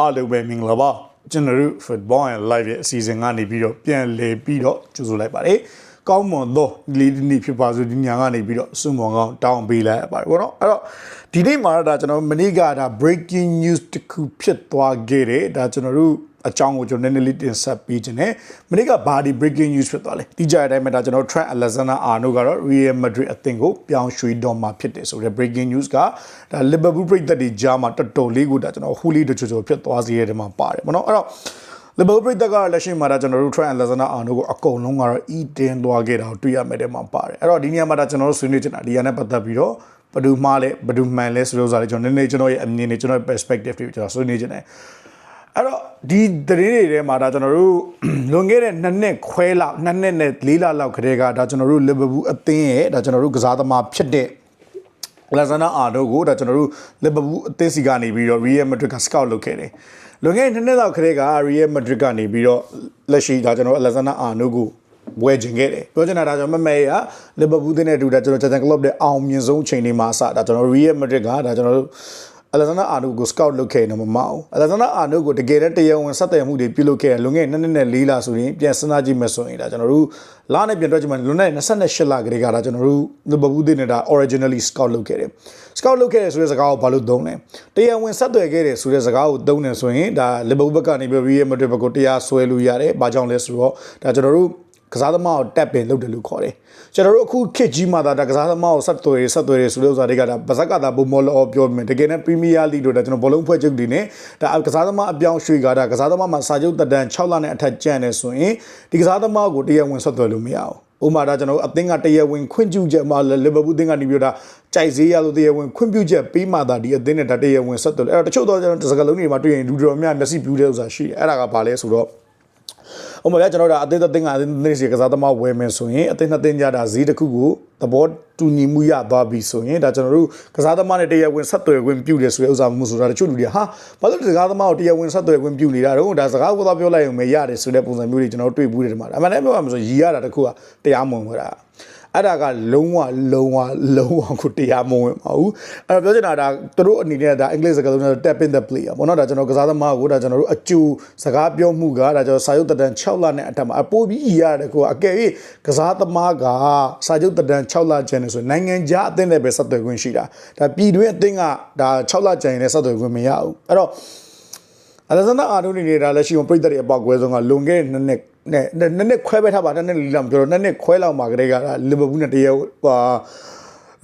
အားလုံးပဲမင်္ဂလာပါကျွန်တော်တို့ Football and Live ရဲ့အစီအစဉ်ကနေပြီးတော့ပြန်လည်ပြီးတော့ကြိုဆိုလိုက်ပါတယ်ကောင်းမွန်သောလေးဒီနေ့ဖြစ်ပါစို့ဒီညကနေပြီးတော့စွန်မွန်ကောင်းတောင်းပေးလိုက်ပါတယ်ဘောနော်အဲ့တော့ဒီနေ့မှာဒါကျွန်တော်မနေ့ကဒါ breaking news တစ်ခုဖြစ်သွားခဲ့တယ်ဒါကျွန်တော်တို့ အကြောင်းကိုကျွန်တော်နည်းနည်းလေးတင်ဆက်ပေးခြင်းနဲ့မနေ့ကဘာဒီ breaking news ဖြစ်သွားလဲဒီကြတဲ့အတိုင်းမှာဒါကျွန်တော် Trent Alexander-Arnold ကတော့ Real Madrid အသင်းကိုပြောင်းရွှေ့တော့မှာဖြစ်တယ်ဆိုတဲ့ breaking news ကဒါ Liverpool ပြည်သက်တွေကြားမှာတော်တော်လေးကိုဒါကျွန်တော်ဟူလီတချို့ချို့ဖြစ်သွားစေတဲ့မှာပါတယ်ဗောနော်အဲ့တော့ Liverpool ပြည်သက်ကလက်ရှိမှာဒါကျွန်တော်တို့ Trent Alexander-Arnold ကိုအကုန်လုံးကတော့ E တင်သွားခဲ့တာကိုတွေ့ရမယ်တဲ့မှာပါတယ်အဲ့တော့ဒီနေရာမှာဒါကျွန်တော်တို့ဆွေးနွေးချင်တာဒီရနဲ့ပတ်သက်ပြီးတော့ဘယ်သူမှားလဲဘယ်သူမှန်လဲဆိုတော့ဥစားလေးကျွန်တော်နည်းနည်းကျွန်တော်ရဲ့အမြင်တွေကျွန်တော်ရဲ့ perspective တွေကျွန်တော်ဆွေးနွေးချင်တယ် အဲ့တော့ဒီသတင်းတွေထဲမှာဒါကျွန်တော်တို့လွန်ခဲ့တဲ့နှစ်နှစ်ခွဲလောက်နှစ်နှစ်နဲ့လေးလလောက်ခတည်းကဒါကျွန်တော်တို့ Liverpool အသင်းရဲ့ဒါကျွန်တော်တို့ကစားသမားဖြစ်တဲ့လာဇာနာအာဒိုကိုဒါကျွန်တော်တို့လီဗာပူးအသင်းစီကနေပြီးတော့ Real Madrid က scout လုပ်ခဲ့တယ်။လွန်ခဲ့တဲ့နှစ်နှစ်လောက်ခရဲက Real Madrid ကနေပြီးတော့လက်ရှိဒါကျွန်တော်လာဇာနာအာဒိုကိုဝယ်ချင်ခဲ့တယ်။ပြောချင်တာဒါကျွန်တော်မမဲရလီဗာပူးသင်းနဲ့အတူဒါကျွန်တော်ဂျန်ကလပ်ရဲ့အောင်မြင်ဆုံးအချိန်တွေမှာအစဒါကျွန်တော် Real Madrid ကဒါကျွန်တော်တို့ အလက်ဇန်နာအာနိုကိုစကောက်လုပ်ခဲ့နေမှာမအောင်အလက်ဇန်နာအာနိုကိုတကယ်တည်းတရားဝင်ဆက်သွယ်မှုတွေပြုလုပ်ခဲ့တယ်လွန်ခဲ့တဲ့နှစ်နှစ်နဲ့လေးလဆိုရင်ပြန်စဉ်းစားကြည့်မယ်ဆိုရင်ဒါကျွန်တော်တို့လာနဲ့ပြန်တွက်ကြည့်မယ်လွန်ခဲ့တဲ့28လကလေးကဒါကျွန်တော်တို့လီဗာပူးသင်းနဲ့ဒါ originally scout လုပ်ခဲ့တယ် scout လုပ်ခဲ့တယ်ဆိုတဲ့စကားကိုဘာလို့သုံးလဲတရားဝင်ဆက်သွယ်ခဲ့တယ်ဆိုတဲ့စကားကိုသုံးတယ်ဆိုရင်ဒါလီဗာပူးဘက်ကနေပြီး Real Madrid ဘက်ကိုတရားဆွဲလို့ရတယ်ဘာကြောင့်လဲဆိုတော့ဒါကျွန်တော်တို့ ကစားသမားကိုတက်ပင်လုပ်တယ်လို့ခေါ်တယ်ကျွန်တော်တို့အခုခစ်ကြီးမှာဒါကစားသမားကိုဆက်သွယ်ဆက်သွယ်ရဆိုတဲ့ဥစ္စာတွေကဒါဗဇက်ကတာဘုံမော်လောပြောမယ်တကယ်နဲ့ပရီးမီးယားလိတို့ဒါကျွန်တော်ဘောလုံးဖွဲ့ချုပ်တွေနဲ့ဒါကစားသမားအပြောင်းရွှေ့ကဒါကစားသမားမှာစာချုပ်တက်တန်း6လနဲ့အထက်ကျန်နေဆိုရင်ဒီကစားသမားကိုတရားဝင်ဆက်သွယ်လို့မရဘူးဥမာဒါကျွန်တော်အသင်းကတရားဝင်ခွင့်ပြုချက်မှာလီဗာပူးသင်းကနေပြီးတော့ကြိုက်စေးရလို့တရားဝင်ခွင့်ပြုချက်ပေးမှသာဒီအသင်းနဲ့ဒါတရားဝင်ဆက်သွယ်အဲ့တော့တချို့တော့ကျွန်တော်စကားလုံးတွေမှာတွေ့ရင်လူတော်များမျက်စိပြူးတဲ့ဥစ္စာရှိတယ်အဲ့ဒါကဘာလဲဆိုတော့ ဥပမာကျွန်တော်တို့အသေးသက်သင်းကအသေးသက်စီကစားသမားဝယ်မယ်ဆိုရင်အသေးနှစ်သင်းကြတာဈေးတစ်ခုကိုသဘောတူညီမှုရသွားပြီဆိုရင်ဒါကျွန်တော်တို့ကစားသမားနဲ့တရားဝင်ဆက်သွယ်ခွင့်ပြုတယ်ဆိုတဲ့ဥစ္စာမျိုးဆိုတာတချို့လူတွေဟာဘာလို့ဒီကစားသမားကိုတရားဝင်ဆက်သွယ်ခွင့်ပြုနေတာတော့ဒါစကားကိုသာပြောလိုက်ရုံပဲရတယ်ဆိုတဲ့ပုံစံမျိုးတွေကျွန်တော်တို့တွေ့ဘူးတယ်ဒီမှာအမှန်တမ်းပြောရမှာဆိုရီရတာတခုကတရားမဝင်ဘူးတာ အဲ့ဒါကလုံးဝလုံးဝလုံးဝကိုတရားမဝင်ပါဘူးအဲ့တော့ပြောချင်တာဒါသူတို့အနေနဲ့ဒါအင်္ဂလိပ်စကားလုံးနဲ့ tap in the player ပေါ့နော်ဒါကျွန်တော်ကစားသမားကိုဒါကျွန်တော်တို့အကျူစကားပြောမှုကဒါကျွန်တော်စာရုပ်တတန်6လနဲ့အထက်မှာအပိုးပြီးရတယ်ကိုအကယ်၍ကစားသမားကစာချုပ်တတန်6လကျန်နေဆိုနိုင်ငံခြားအသင်းနဲ့ပဲဆက်သွယ်ခွင့်ရှိတာဒါပြည်တွင်းအသင်းကဒါ6လကျန်ရင်လည်းဆက်သွယ်ခွင့်မရဘူးအဲ့တော့အလက်ဇန်ဒါအာဒိုနီနေတာလည်းရှိအောင်ပြိတ္တတွေအပေါက်ကွဲဆုံးကလွန်ခဲ့တဲ့နှစ်နှစ် နဲ့နှစ်နှစ်ခွဲပဲထားပါနှစ်နှစ်လီလာမပြောတော့နှစ်နှစ်ခွဲလောက်မှာကတည်းကလီဗာပူးနဲ့တရဟာ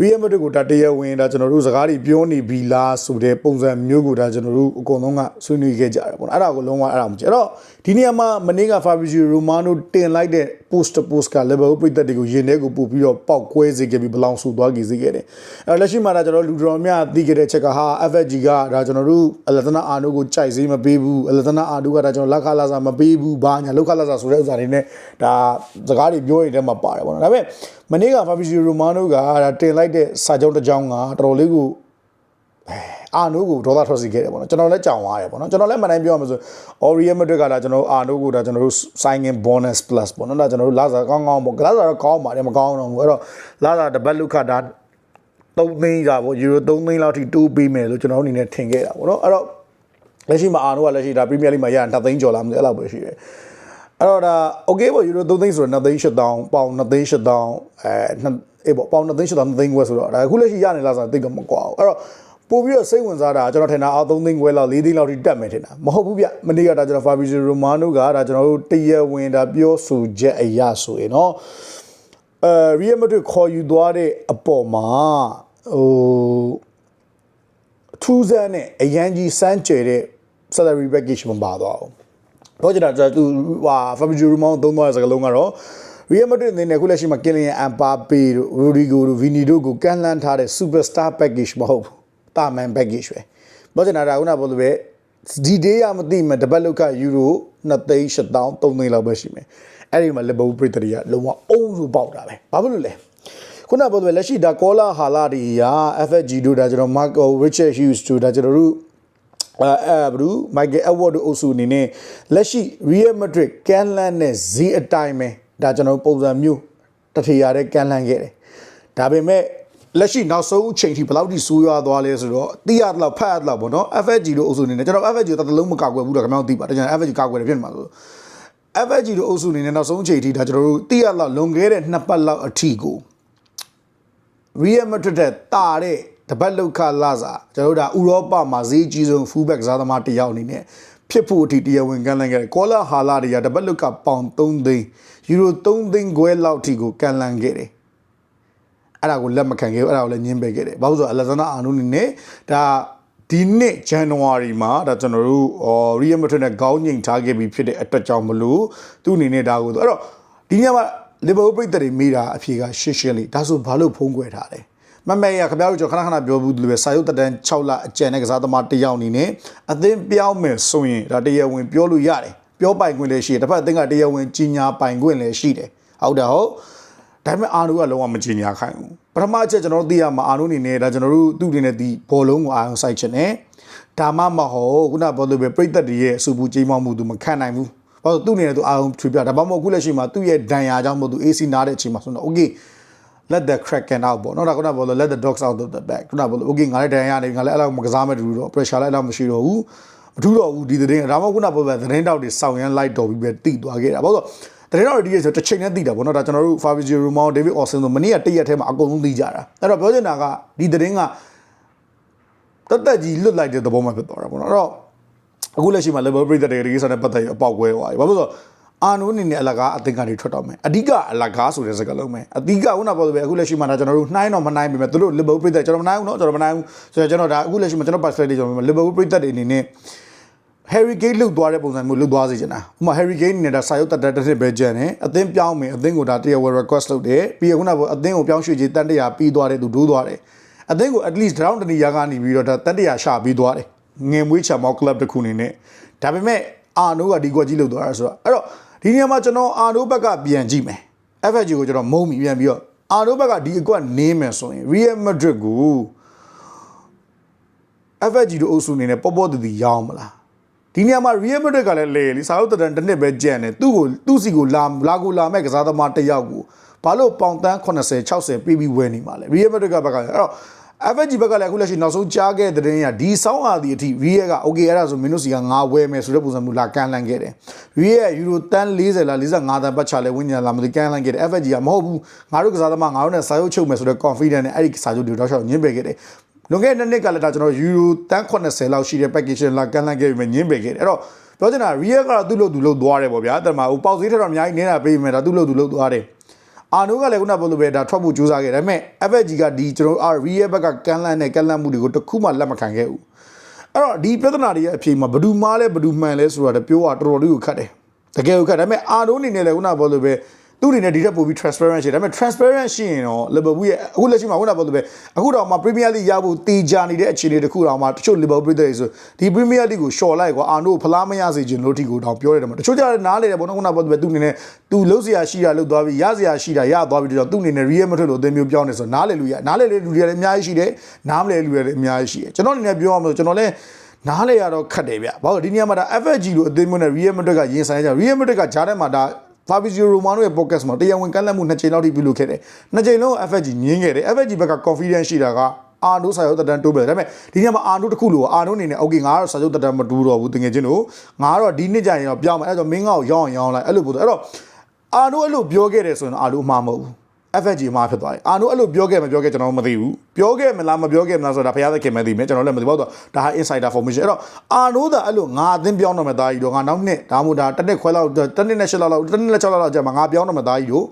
Real Madrid ကိုဒါတရားဝင်ဒါကျွန်တော်တို့စကားတွေပြောနေပြီလားဆိုတဲ့ပုံစံမျိုးကိုဒါကျွန်တော်တို့အကုန်လုံးကဆွေးနွေးခဲ့ကြတယ်ပေါ့နော်အဲ့ဒါကိုလုံးဝအဲ့ဒါမကြည့်အဲ့တော့ ဒီနေရာမှာမနေ့က Fabrizio Romano တင်လိုက်တဲ့ post post က level ပြသက်တွေကိုရင်ထဲကိုပို့ပြီးတော့ပောက်ကွဲစေခဲ့ပြီးဘလောင်ဆူသွားကြစေခဲ့တယ်အဲ့လက်ရှိမှာဒါကျွန်တော်လူတော်များသိခဲ့တဲ့ချက်ကဟာ FFG ကဒါကျွန်တော်တို့အလသနာအာနိုကိုကြိုက်စေးမပေးဘူးအလသနာအာနိုကဒါကျွန်တော်လက်ခလာစာမပေးဘူးဘာညာလောက်ခလာစာဆိုတဲ့ဥစ္စာတွေနဲ့ဒါစကားတွေပြောရတဲ့မှာပါတယ်ပေါ့နော်ဒါပေမဲ့မနေ့က Fabrizio Romano ကဒါတင်လိုက်တဲ့စာကြောင်းတစ်ကြောင်းကတော်တော်လေးကို အာနိုကိုဒေါသထွက်စီခဲ့တယ်ပေါ့နော်ကျွန်တော်လည်းကြောင်သွားတယ်ပေါ့နော်ကျွန်တော်လည်းမနိုင်ပြောရမှာဆို Oriel Madrid ကဒါကျွန်တော်အာနိုကိုဒါကျွန်တော်တို့ sign in bonus plus ပေါ့နော်ဒါကျွန်တော်တို့လာစာကောင်းကောင်းပေါ့လာစာတော့ကောင်းပါတယ်မကောင်းတော့ဘူးအဲ့တော့လာစာတပတ်လုခဒါ3သိန်းစာပေါ့ယူရို3သိန်းလောက်ထိတိုးပေးမယ်လို့ကျွန်တော်တို့အနေနဲ့ထင်ခဲ့တာပေါ့နော်အဲ့တော့လက်ရှိမှာအာနိုကလက်ရှိဒါ Premier League မှာရရင်2သိန်းကျော်လာမသိအဲ့လောက်ပဲရှိတယ်အဲ့တော့ဒါ okay ပေါ့ယူရို3သိန်းဆိုတော့2သိန်း8000ပေါင်2သိန်း8000အဲအေးပေါ့ပေါင်2သိန်း8000 2သိန်းခွဲဆိုတော့ဒါအခုလက်ရှိရနေလားဆိုတော့သိကမကွာဘူးအဲ့တော့ ပို့ပြီးတော့စိတ်ဝင်စားတာကျွန်တော်ထင်တာအောက်3သိန်းခွဲလောက်4သိန်းလောက်ထိတက်မယ်ထင်တာမဟုတ်ဘူးဗျမနေ့ကဒါကျွန်တော် Fabrizio Romano ကဒါကျွန်တော်တို့တရားဝင်တာပြောဆိုချက်အရာဆိုရင်တော့အဲ Real Madrid ခေါ်ယူသွားတဲ့အပေါ်မှာဟိုထူးဆန်းနဲ့အရန်ကြီးစမ်းကြဲတဲ့ salary package မပါတော့ဘူးတော့ကျွန်တော်သူဟာ Fabrizio Romano သုံးသွားတဲ့စကားလုံးကတော့ Real Madrid အနေနဲ့ခုလက်ရှိမှာ Kylian Mbappe တို့ Rodrigo တို့ Vini တို့ကိုကန့်လန့်ထားတဲ့ superstar package မဟုတ်ဘူး တာမန် package ပဲ။တော့ကျတာကခုနကပြောလို့ပဲဒီ day ရမသိမှတပတ်လောက်ကယူရို2သိန်း8000 3သိန်းလောက်ပဲရှိမယ်။အဲ့ဒီမှာ Liverpool ပြည်တရီကလုံးဝအုံးလို့ပေါက်တာပဲ။ဘာဖြစ်လို့လဲ။ခုနကပြောလို့လက်ရှိဒါကောလာဟာလာဒီယာ FFG တို့ဒါကျွန်တော် Marco Richard Hughes တို့ဒါကျွန်တော်တို့အဲအဲဘလူးမိုက်ကယ်အဝတ်တို့အုပ်စုအနေနဲ့လက်ရှိ Real Madrid ကန်လန်နဲ့ဇီအတိုင်းပဲဒါကျွန်တော်ပုံစံမျိုးတထေရတဲ့ကန်လန်ခဲ့တယ်ဒါပေမဲ့ လက်ရှိနောက်ဆုံးအချိန်ထိဘယ်လောက်ထိဆိုးရွားသွားလဲဆိုတော့တိရတော့ဖတ်ရတော့ဗောနော် FFG တို့အုပ်စုနေနေကျွန်တော် FFG ကိုတတလုံးမကောက်ွယ်ဘူးတော့ခင်ဗျားတို့သိပါတကယ် FFG ကောက်ွယ်တယ်ဖြစ်နေမှာဆို FFG တို့အုပ်စုနေနေနောက်ဆုံးအချိန်ထိဒါကျွန်တော်တို့တိရတော့လွန်ခဲ့တဲ့နှစ်ပတ်လောက်အထိကို Real Madrid တဲ့တာတဲ့တပတ်လောက်ခလာစားကျွန်တော်တို့ဒါဥရောပမှာဈေးကြီးဆုံး fullback စားသမားတစ်ယောက်အနေနဲ့ဖြစ်ဖို့အထိတရားဝင်ကန်လန့်ခဲ့တယ်ကောလာဟာလာတွေကတပတ်လောက်ကပေါင်3သိန်းယူရို3သိန်းခွဲလောက်ထိကိုကန်လန့်ခဲ့တယ် အဲ့ဒါကိုလက်မခံခဲ့ဘူးအဲ့ဒါကိုလည်းညှင်းပယ်ခဲ့တယ်ဘာလို့ဆိုတော့အလက်ဇန်ဒါအာနုနေနဲ့ဒါဒီနှစ်ဇန်နဝါရီမှာဒါကျွန်တော်တို့အော်ရီယယ်မက်ဒရစ်နဲ့ခေါင်းငိန်ထားခဲ့ပြီးဖြစ်တဲ့အတွက်ကြောင့်မလို့သူ့အနေနဲ့ဒါကိုအဲ့တော့ဒီညမှာလီဗာပူးပိတ်တယ်မိတာအဖြေကရှင်းရှင်းလေးဒါဆိုဘာလို့ဖုံးကွယ်ထားလဲမမေရခင်ဗျားတို့ကျွန်တော်ခဏခဏပြောဘူးလို့ပဲစာရုပ်တက်တန်း6လအကျန်တဲ့ကစားသမားတစ်ယောက်အနေနဲ့အသင်းပြောင်းမယ်ဆိုရင်ဒါတရားဝင်ပြောလို့ရတယ်ပြောပိုင်ခွင့်လည်းရှိတယ်တစ်ဖက်အသင်းကတရားဝင်ကြီးညာပိုင်ခွင့်လည်းရှိတယ်ဟုတ်တယ်ဟုတ် ဒါပေမဲ့အာနုကလုံးဝမကြီးညာခိုင်းဘူးပထမအချက်ကျွန်တော်တို့သိရမှာအာနုအနေနဲ့ဒါကျွန်တော်တို့သူ့အနေနဲ့ဒီဘောလုံးကိုအာရုံစိုက်ချင်တယ်ဒါမှမဟုတ်ခုနပြောလို့ပဲပြိသက်တည်းရဲ့အစူပူကြီးမောက်မှုသူမခံနိုင်ဘူးဘာလို့သူ့အနေနဲ့သူအာရုံထွေပြဒါမှမဟုတ်အခုလက်ရှိမှာသူ့ရဲ့ဒဏ်ရာကြောင့်မို့သူ AC နားတဲ့အချိန်မှာဆိုတော့ okay let the kraken out ပေါ့နော်ဒါခုနကပြောလို့ let the dogs out of the bag ခုနကပြောလို့ okay ငါလည်းဒဏ်ရာနေငါလည်းအဲ့လောက်မကစားမဲ့တူတော့ pressure လည်းအဲ့လောက်မရှိတော့ဘူးမထူးတော့ဘူးဒီသတင်းဒါမှမဟုတ်ခုနကပြောလို့သတင်းတောက်တွေစောင့်ရမ်းလိုက်တော့ပြီးပဲတိသွားခဲ့တာဘာလို့ဆို သတင်းတော်ဒီရဲ့ဆိုတစ်ချိန်နဲ့သိတာပေါ့နော်ဒါကျွန်တော်တို့ Fabrizio Romano David Orsene ဆိုမနေ့ကတရက်ထဲမှာအကုန်လုံးသိကြတာအဲ့တော့ပြောချင်တာကဒီသတင်းကတက်တက်ကြီးလွတ်လိုက်တဲ့သဘောမှဖြစ်သွားတာပေါ့နော်အဲ့တော့အခုလက်ရှိမှာ level break တဲ့ဒီကိစ္စနဲ့ပတ်သက်ပြီးအပေါက်ကွဲသွားပြီဘာလို့ဆိုတော့အာနိုးအနေနဲ့အလကားအသင်္ကာတွေထွက်တော့မယ်အဓိကအလကားဆိုတဲ့စကားလုံးပဲအဓိကခုနပြောလို့ပဲအခုလက်ရှိမှာဒါကျွန်တော်တို့နှိုင်းတော့မနှိုင်းပေမဲ့သူတို့ level break တဲ့ကျွန်တော်မနှိုင်းဘူးเนาะကျွန်တော်မနှိုင်းဘူးဆိုတော့ကျွန်တော်ဒါအခုလက်ရှိမှာကျွန်တော် perspective ကျွန်တော် level break တဲ့အနေနဲ့ Harry Kane လုတ်သွားတဲ့ပုံစံမျိုးလုတ်သွားစေချင်တာဥပမာ Harry Kane နဲ့ဒါစာရုပ်တက်တဲ့တစ်နှစ်ပဲကြံတယ်အသင်းပြောင်းမယ်အသင်းကိုဒါတရားဝင် request လုပ်တယ်ပြီးရခုနကအသင်းကိုပြောင်းရွှေ့ခြင်းတန်တရာပြီးသွားတယ်သူဒိုးသွားတယ်အသင်းကို at least round တနီယာကနေပြီးတော့ဒါတန်တရာရှာပြီးသွားတယ်ငင်မွေးချမောက် club တစ်ခုအနေနဲ့ဒါပေမဲ့အာနိုးကဒီကွက်ကြီးလုတ်သွားတာဆိုတော့အဲ့တော့ဒီနေရာမှာကျွန်တော်အာနိုးဘက်ကပြန်ကြည့်မယ် FFG ကိုကျွန်တော်မုံမိပြန်ပြီးတော့အာနိုးဘက်ကဒီအကွက်နင်းမယ်ဆိုရင် Real Madrid ကို FFG တို့အုပ်စုအနေနဲ့ပေါ့ပေါ့တည်တည်ရောင်းမလား ဒီနေရာမှာ Real Madrid ကလည်းလေလီစာအုပ်တန်တစ်နှစ်ပဲကြံတယ်သူ့ကိုသူ့စီကိုလာလာကိုလာမဲ့ကစားသမားတစ်ယောက်ကိုဘာလို့ပေါင်တန်း80 60ပြီးပြီးဝယ်နေမှာလဲ Real Madrid ကဘက်ကလည်းအဲ့တော့ FFG ဘက်ကလည်းအခုလက်ရှိနောက်ဆုံးကြားခဲ့တဲ့တဲ့ရင်ကဒီဆောင်းအားဒီအထိ Real က okay အဲ့ဒါဆိုမင်းတို့စီကငါဝယ်မယ်ဆိုတဲ့ပုံစံမျိုးလာကန်လန့်ခဲ့တယ် Real ရဲ့ Euro တန်း40လား45တန်းပတ်ချလဲဝင်းညာလာမသိကန်လန့်ခဲ့တယ် FFG ကမဟုတ်ဘူးငါတို့ကစားသမားငါတို့နဲ့စာရုပ်ချုပ်မယ်ဆိုတဲ့ confidence နဲ့အဲ့ဒီစာချုပ်တွေတော့ရှောက်ညှင်းပယ်ခဲ့တယ် လွန်ခဲ့တဲ့နှစ်ကလည်းဒါကျွန်တော် Euro တန်း80လောက်ရှိတဲ့ package လာကန်လန့်ခဲ့ပြီးမှညှင်းပယ်ခဲ့တယ်အဲ့တော့ပြောချင်တာ Real ကတော့သူ့လို့သူလို့သွားတယ်ပေါ့ဗျာအဲ့ဒါမှဟိုပေါက်ဈေးထက်တော့အများကြီးနေတာပေးမယ်ဒါသူ့လို့သူလို့သွားတယ်အာနိုးကလည်းခုနပြောလို့ပဲဒါထွက်ဖို့ကြိုးစားခဲ့တယ်ဒါပေမဲ့ FFG ကဒီကျွန်တော်တို့ Real ဘက်ကကန်လန့်နဲ့ကန်လန့်မှုတွေကိုတစ်ခုမှလက်မခံခဲ့ဘူးအဲ့တော့ဒီပြဿနာတွေရဲ့အဖြေမှာဘယ်သူမားလဲဘယ်သူမှန်လဲဆိုတာတပြောတာတော်တော်လေးကိုခတ်တယ်တကယ်ကိုခတ်ဒါပေမဲ့အာနိုးအနေနဲ့လည်းခုနပြောလို့ပဲ သူ့အနေနဲ့ဒီထက်ပိုပြီး transparent ရှိတယ်ဒါပေမဲ့ transparent ရှိရင်တော့ Liverpool ရဲ့အခုလက်ရှိမှာခုနပြောသလိုပဲအခုတော့မှ Premier League ရဖို့တေချာနေတဲ့အခြေအနေတစ်ခုတော့မှတချို့ Liverpool ပြည်သက်တွေဆိုဒီ Premier League ကို short လိုက်ကွာအာနို့ဖလားမရစေချင်လို့ဒီကိုတော့ပြောရတယ်မှာတချို့ကြတဲ့နားလေတယ်ပေါ့နော်ခုနပြောသလိုပဲသူ့အနေနဲ့သူလုံးစရာရှိတာလုံးသွားပြီးရစရာရှိတာရသွားပြီးတော့သူ့အနေနဲ့ real မထွက်လို့အသင်းမျိုးပြောင်းနေဆိုနားလေလူရနားလေလူတွေလည်းအများကြီးရှိတယ်နားမလဲလူတွေလည်းအများကြီးရှိတယ်ကျွန်တော်အနေနဲ့ပြောရမလို့ကျွန်တော်လည်းနားလေရတော့ခက်တယ်ဗျ။ဘာလို့ဒီနေရာမှာဒါ FG လို့အသေးမျိုးနဲ့ Real Madrid ကရင်ဆိုင်ကြ Real Madrid ကဂျားထဲမှာဒါ Fabrizio Romano ရဲ့ podcast မှာတရားဝင်ကန့်လန့်မှုနှစ်ချိန်လောက်ထိပြုလုပ်ခဲ့တယ်။နှစ်ချိန်လုံး FFG ညင်းခဲ့တယ်။ FFG ဘက်က confidence ရှိတာကအာနိုးစာရုပ်တန်တိုးပဲဒါပေမဲ့ဒီညမှာအာနိုးတစ်ခုလို့အာနိုးအနေနဲ့ okay ငါကတော့စာရုပ်တန်မတူတော့ဘူးတကယ်ချင်းတို့ငါကတော့ဒီနှစ်ကျရင်တော့ပြောင်းမယ်အဲ့တော့မင်းငါ့ကိုရောင်းအောင်ရောင်းလိုက်အဲ့လိုပို့တော့အဲ့တော့အာနိုးအဲ့လိုပြောခဲ့တယ်ဆိုရင်အာနိုးမှားမဟုတ်ဘူး FFG မှာဖြစ်သွားတယ်အာနိုးအဲ့လိုပြောခဲ့မပြောခဲ့ကျွန်တော်မသိဘူးပြောခဲ့မလားမပြောခဲ့မလားဆိုတာဘုရားသခင်မသိမယ်ကျွန်တော်လည်းမသိဘူးတော့ဒါဟာ insider information အဲ့တော့အာနိုး that အဲ့လိုငါအသင်းပြောင်းတော့မယ်သားကြီးတော့ငါနောက်နှစ်ဒါမှမဟုတ်ဒါတစ်နှစ်ခွဲလောက်တစ်နှစ်နဲ့ရှစ်လောက်လောက်တစ်နှစ်နဲ့6လောက်လောက်ကြာမှာငါပြောင်းတော့မယ်သားကြီးတို့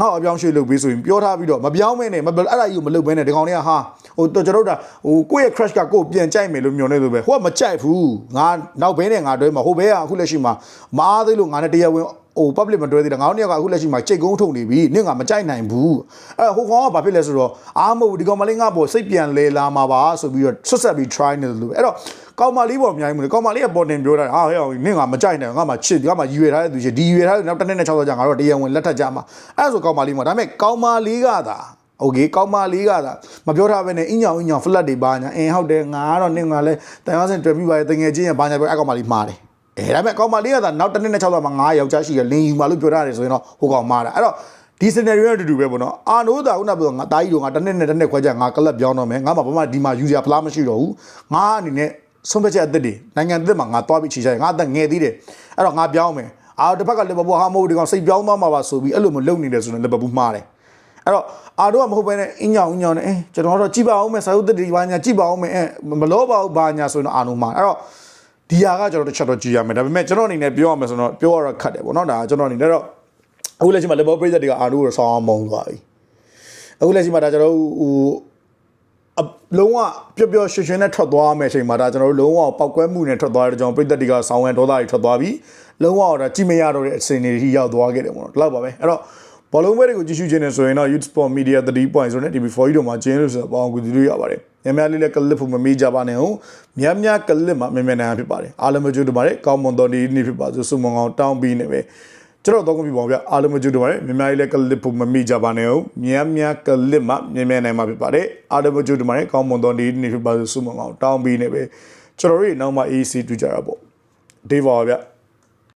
ငါ့အပြောင်းရွှေ့လုပ်ပြီးဆိုရင်ပြောထားပြီးတော့မပြောင်းမဲနဲ့မအဲ့ဒါကြီးကိုမလုပ်ဘဲနဲ့ဒီကောင်တွေကဟာဟိုကျွန်တော်တို့ဒါဟိုကိုယ့်ရဲ့ crash ကကိုယ်ပြန်ကြိုက်မယ်လို့မျှော်နေလို့ပဲဟိုကမကြိုက်ဘူးငါနောက်ဘဲနဲ့ငါတွဲမှာဟိုဘဲကအခုလက်ရှိမှာမအားသေးလို့ငါနဲ့တရားဝင် ဟို public မတွဲသေးတာငါတို့နှစ်ယောက်ကအခုလက်ရှိမှာကြိတ်ကုန်းထုံနေပြီနင့်ကမကြိုက်နိုင်ဘူးအဲ့ဟိုကောင်ကဘာဖြစ်လဲဆိုတော့အားမဟုတ်ဒီကောင်မလေးငါပေါ်စိတ်ပြန်လဲလာမှာပါဆိုပြီးတော့ဆွတ်ဆက်ပြီး try နေတယ်လို့အဲ့တော့ကောင်မလေးပေါ်အများကြီးမလို့ကောင်မလေးကပေါ်တင်ပြောတာဟာဟဲ့နင့်ကမကြိုက်နိုင်ငါမှချစ်ငါမှရွေထားတဲ့သူချစ်ဒီရွေထားတဲ့နောက်တစ်နေ့နဲ့600ကြာငါတို့တရားဝင်လက်ထပ်ကြမှာအဲ့ဆိုကောင်မလေးမှာဒါပေမဲ့ကောင်မလေးကသာโอเคကောင်းမလေးကသာမပြောထားဘဲနဲ့အင်းညောင်အင်းညောင် flat တွေပါညာအင်းဟုတ်တယ်ငါကတော့နင့်ကလည်းတန်ရောစင်တွေ့ပြီးပါတငယ်ချင်းရဘာညာပဲအကောင်မလေးမှားတယ် အဲဒါပေမဲ့ကောင်မလေးကသာနောက်တစ်နှစ်နဲ့6လမှာ9ယောက်ျားရှိရလင်းယူပါလို့ပြောထားတယ်ဆိုရင်တော့ဟိုကောင်မှားတာအဲ့တော့ဒီ scenario အတူတူပဲပေါ့နော်အာနိုးတာခုနကပြောငါတာကြီးတို့ငါတစ်နှစ်နဲ့တစ်နှစ်ခွဲကြငါကလပ်ပြောင်းတော့မယ်ငါမှဘာမှဒီမှာ user ဖလားမရှိတော့ဘူးငါအနေနဲ့ဆုံးဖြတ်ချက်အသစ်တွေနိုင်ငံအသစ်မှာငါသွားပြီးခြေချင်ငါအသက်ငယ်သေးတယ်အဲ့တော့ငါပြောင်းမယ်အာတစ်ဖက်ကလီဗာပူးဟာမဟုတ်ဒီကောင်စိတ်ပြောင်းသွားမှာပါဆိုပြီးအဲ့လိုမလုပ်နေတယ်ဆိုရင်လီဗာပူးမှားတယ်အဲ့တော့အာတို့ကမဟုတ်ဘဲနဲ့အင်းညောင်အင်းညောင်နဲ့အဲကျွန်တော်တော့ကြည့်ပါအောင်မယ်စာရုပ်သစ်တွေဘာညာကြည့်ပါအောင်မယ်အဲမလောပါဘူးဘာညာဆိုရင်တော့အာနိုးမှာအဲ့တော့ ဒီဟာကကျွန်တော်တစ်ချက်တော့ကြည့်ရမယ်ဒါပေမဲ့ကျွန်တော်အနေနဲ့ပြောရမယ်ဆိုတော့ပြောရတော့ခတ်တယ်ပေါ့နော်ဒါကျွန်တော်အနေနဲ့တော့အခုလက်ရှိမှာလီဗာပူးပြည်သက်တွေကအာနိုးကိုဆောင်းအောင်မုံသွားပြီအခုလက်ရှိမှာဒါကျွန်တော်တို့ဟိုအလုံးဝပျော့ပျော့ရွှင်ရွှင်နဲ့ထွက်သွားမယ်အချိန်မှာဒါကျွန်တော်တို့လုံးဝပောက်ကွဲမှုနဲ့ထွက်သွားတဲ့ကြောင့်ပြည်သက်တွေကဆောင်းဝဲဒေါသတွေထွက်သွားပြီးလုံးဝတော့ကြည့်မရတော့တဲ့အချိန်တွေထိရောက်သွားခဲ့တယ်ပေါ့နော်ဒီလောက်ပါပဲအဲ့တော့ ဘောလုံးပွဲတွေကိုကြည့်ရှုခြင်းနဲ့ဆိုရင်တော့ Youth Sport Media 3 point ဆိုတဲ့ TV4 ကြီးတို့မှာကျင်းလို့ဆိုတော့ပေါအောင်ကူကြည့်လို့ရပါတယ်များများလေးလည်းကလစ်ဖို့မမေးကြပါနဲ့ဟုတ်များများကလစ်မှာမြန်မြန်နိုင်ဖြစ်ပါတယ်အားလုံးမကြိုးတူပါတယ်ကောင်းမွန်တော်ဒီနေ့ဖြစ်ပါစို့စုံမွန်ကောင်တောင်းပြီးနေပဲကျွန်တော်တော့ကုန်ပြီပေါ့ဗျအားလုံးမကြိုးတူပါတယ်များများလေးလည်းကလစ်ဖို့မမေးကြပါနဲ့ဟုတ်များများကလစ်မှာမြန်မြန်နိုင်မှာဖြစ်ပါတယ်အားလုံးမကြိုးတူပါတယ်ကောင်းမွန်တော်ဒီနေ့ဖြစ်ပါစို့စုံမွန်ကောင်တောင်းပြီးနေပဲကျွန်တော်တို့နောက်မှ AC တူကြတာပေါ့ဒေးပါဗျ